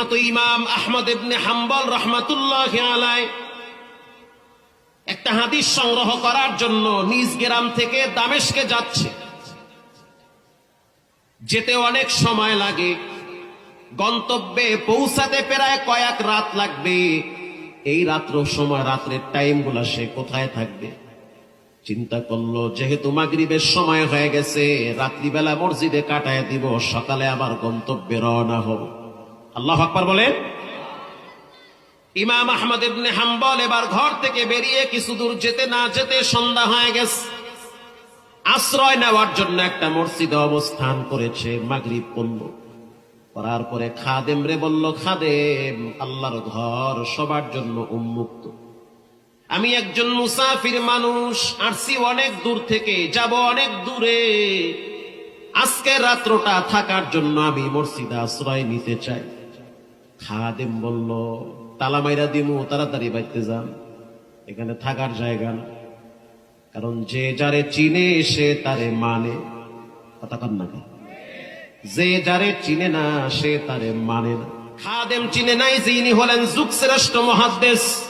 বিখ্যাত ইমাম আহমদ ইবনে হাম্বল রহমাতুল্লাহ আলাই একটা হাদিস সংগ্রহ করার জন্য নিজ গ্রাম থেকে দামেশকে যাচ্ছে। যেতে অনেক সময় লাগে, গন্তব্যে পৌঁছাতে প্রায় কয়েক রাত লাগবে। এই রাত্র সময়, রাত্রের টাইমগুলা সে কোথায় থাকবে? চিন্তা করল, যেহেতু মাগরিবের সময় হয়ে গেছে, রাত্রিবেলা মসজিদে কাটায় দিব, সকালে আবার গন্তব্যে রওনা হব। আল্লাহ আকবার বলে ইমাম আহমদ ইবনে হাম্বল এবার ঘর থেকে বেরিয়ে কিছু দূর যেতে না যেতে সন্ধ্যা হয়ে গেছে। আশ্রয় নেওয়ার জন্য একটা মসজিদে অবস্থান করেছে মাগরিব পড়ল করার পরে খাদেম রে বলল, খাদেম, আল্লাহর ঘর সবার জন্য উন্মুক্ত। আমি একজন মুসাফির মানুষ, আসছি অনেক দূর থেকে, যাব অনেক দূরে। আজকে রাত্রটা থাকার জন্য আমি মসজিদে আশ্রয় নিতে চাই। খাদেম বলল, তালা মাইরা দিমু, তাড়াতাড়ি বাইতে যান। এখানে থাকার জায়গা না। কারণ যে যারে চিনে, সে তারে মানে। কথা কন না? যে যারে চিনে না, সে তারে মানে না। খাদেম চিনে নাই, যিনি হলেন যুগ শ্রেষ্ঠ মহাদ্দেশ।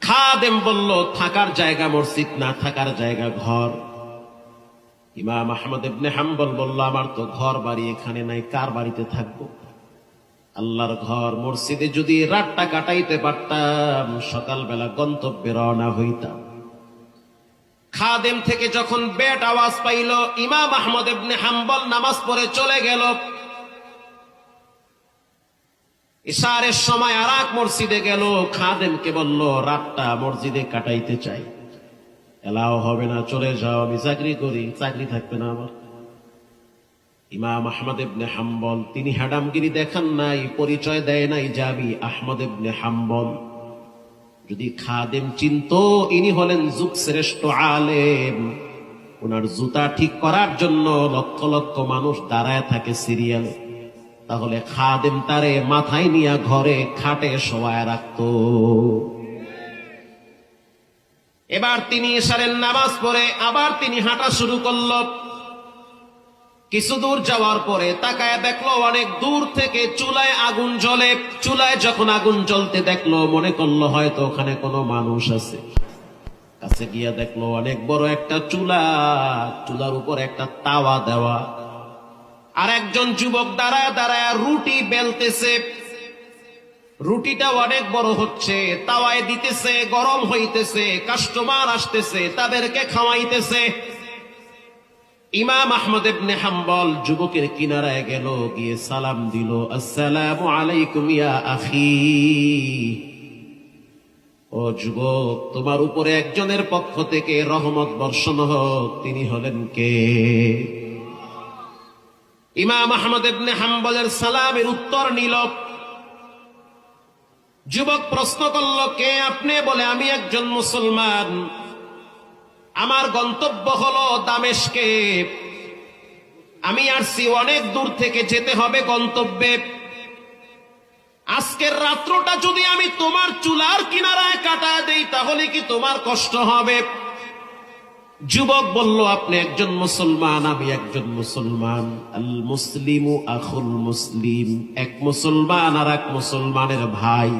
খাদেম বলল, থাকার জায়গা মসজিদ না, থাকার জায়গা ঘর। ইমাম আহমদ ইবনে হাম্বল বলল, আমার তো ঘর বাড়ি এখানে নাই, কার বাড়িতে থাকব? আল্লাহর ঘর মসজিদে যদি রাতটা কাটাইতে পারতাম, সকালবেলা গন্তব্যে রওনা হইতাম। খাদেম থেকে যখন বেট আওয়াজ পাইল, ইমাম আহমদ ইবনে হাম্বল নামাজ পড়ে চলে গেল। ইশারের সময় আর এক মসজিদে গেল, খাদেমকে বলল, রাতটা মসজিদে কাটাইতে চাই। এলাও হবে না, চলে যাও, আমি চাকরি করি, চাকরি থাকবে না আমার। ইমাম আহমদ ইবনে হাম্বল, তিনি হ্যাডামগিরি দেখান নাই, পরিচয় দেয় নাই আমি আহমদ ইবনে হাম্বল। যদি খাদেম চিন্ত, ইনি হলেন যুগ শ্রেষ্ঠ আলেম। ওনার জুতা ঠিক করার জন্য লক্ষ লক্ষ মানুষ দাঁড়ায় থাকে সিরিয়ালে। তাহলে খাদেম তারে মাথায় নিয়ে ঘরে খাটে শোয়ায় রাখত। এবার তিনি এসারের নামাজ পড়ে, আবার তিনি হাঁটা শুরু করল। কিছু দূর যাওয়ার পরে তাকায় দেখল অনেক দূর থেকে চুলায় আগুন জ্বলে। চুলায় যখন আগুন জ্বলতে দেখল, মনে করল হয়তো ওখানে কোনো মানুষ আছে। কাছে গিয়া দেখল অনেক বড় একটা চুলা, চুলার উপর একটা তাওয়া দেওয়া। আর একজন যুবক দাঁড়ায় দাঁড়ায় রুটি বেলতেছে। রুটিটা অনেক বড় হচ্ছে, তাওয়ায় দিতেছে, গরম হইতেছে, কাস্টমার আসতেছে, তাদেরকে খাওয়াইতেছে। ইমাম আহমদ ইবনে হাম্বল যুবকের কিনারায় গেল, গিয়ে সালাম দিল, আসসালামু আলাইকুম ইয়া আখি। ও যুবক, তোমার উপরে একজনের পক্ষ থেকে রহমত বর্ষণ হোক, তিনি হলেন কে? ইমাম আহমদ ইবনে হাম্বলের সালামের উত্তর নিল, যুবক প্রশ্ন করল, কে আপনি বলে, আমি একজন মুসলমান। আমার গন্তব্য হলো দামেশকে। আমি আসছি অনেক দূর থেকে যেতে হবে গন্তব্যে। আজকের রাত্রটা যদি আমি তোমার চুলার কিনারায় কাটা দেই, তাহলে কি তোমার কষ্ট হবে? যুবক বলল, আপনি একজন মুসলমান, আমি একজন মুসলমান। আল মুসলিমু আখুল মুসলিম, এক মুসলমান আর এক মুসলমানের ভাই।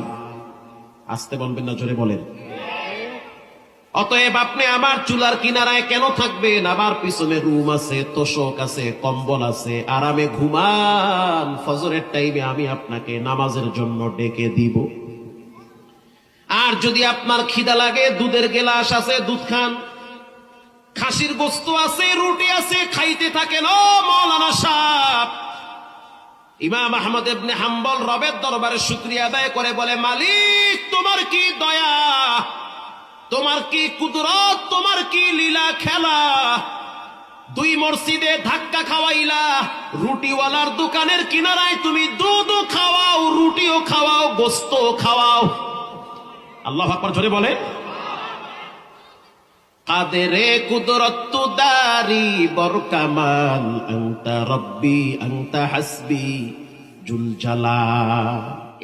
আসতে বলবেন না, জোরে বলেন। অতএব আপনি আমার চুলার কিনারায় কেন থাকবেন? আবার পিছনে রুম আছে, তোষক আছে, কম্বল আছে, আরামে ঘুমান। ফজরের টাইমে আমি আপনাকে নামাজের জন্য ডেকে দিব। আর যদি আপনার খিদা লাগে, দুধের গেলাস আছে, দুধ খান। খাসির গোস্ত আছে, রুটি আছে, খাইতে থাকেন, ও মৌলানা সাপ ইমাম আহমদ ইবনে হাম্বল রবের দরবারে শুক্রিয়া আদায় করে বলে, মালিক, তোমার কি দয়া? তোমার কি কুদরত, তোমার কি লীলা খেলা? দুই মসজিদে ধাক্কা খাওয়াইলা, রুটিওয়ালার দোকানের কিনারায় তুমি দুধও খাওয়াও, রুটিও খাওয়াও গোস্ত খাওয়াও। আল্লাহ আকবর জোরে বলে। কাদেরে কুদরত দারি বরকামাল আংতা রব্বি আংতা হাসবি জুল জালা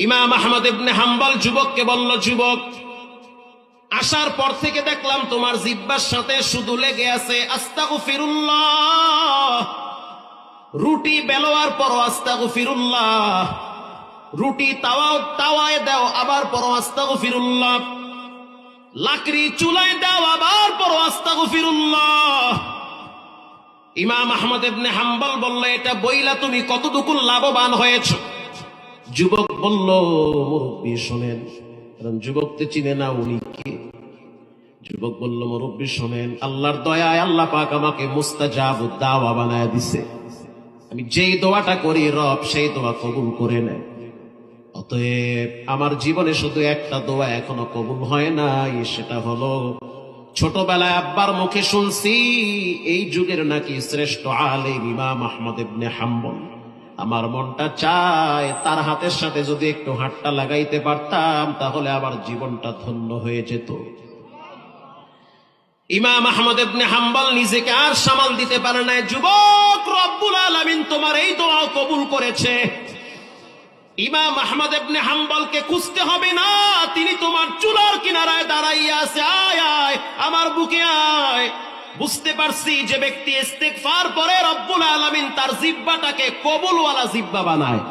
ইমাম আহমদ ইবনে হাম্বল যুবককে বলল, যুবক আসার পর থেকে দেখলাম তোমার জিব্বার সাথে শুধু লেগে আছে আস্তাগু ফিরুল্লাহ রুটি বেলোয়ার পর আস্তাগু ফিরুল্লাহ রুটি তাওয়া তাওয়ায় দাও, আবার পর আস্তাগফিরুল্লাহ। লাকড়ি চুলায় দাও, আবার পর আস্তাগফিরুল্লাহ। ইমাম আহমদ ইবনে হাম্বল বলল, এটা বইলা তুমি কতটুকু লাভবান হয়েছ? যুবক বলল, মুরব্বী, শোনেন কারণ যুবককে চিনে না উনি কে? যুবক বলল, মুরব্বী, শোনেন, আল্লাহর দয়ায় আল্লাহ পাক আমাকে মুস্তাজাব দাওয়া বানায় দিছে। আমি যেই দোয়াটা করি, রব সেই দোয়া কবুল করে নেয়। অতএব আমার জীবনে শুধু একটা দোয়া এখনও কবুল হয় নাই, সেটা হলো, ছোটবেলায় আব্বার মুখে শুনছি, এই যুগের নাকি শ্রেষ্ঠ আলেম ইমাম আহমদ ইবনে হাম্বল। আমার মনটা চায় তার হাতের সাথে যদি একটু হাতটা লাগাইতে পারতাম, তাহলে আমার জীবনটা ধন্য হয়ে যেত। ইমাম আহমদ ইবনে হাম্বল নিজেকে আর সামাল দিতে পারে না যুবক রব্বুল আলামিন তোমার এই দোয়া কবুল করেছে। ইমাম আহমদ ইবনে হাম্বলকে খুঁজতে হবে না, তিনি তোমার চুলার কিনারায় দাঁড়াইয়া আছে। আয় আয়, আমার বুকে আয়। বুঝতে পারছি যে ব্যক্তি ইস্তেকফার পরে রব্বুল আলমিন তার জিব্বাটাকে কবুলওয়ালা জিব্বা বানায়।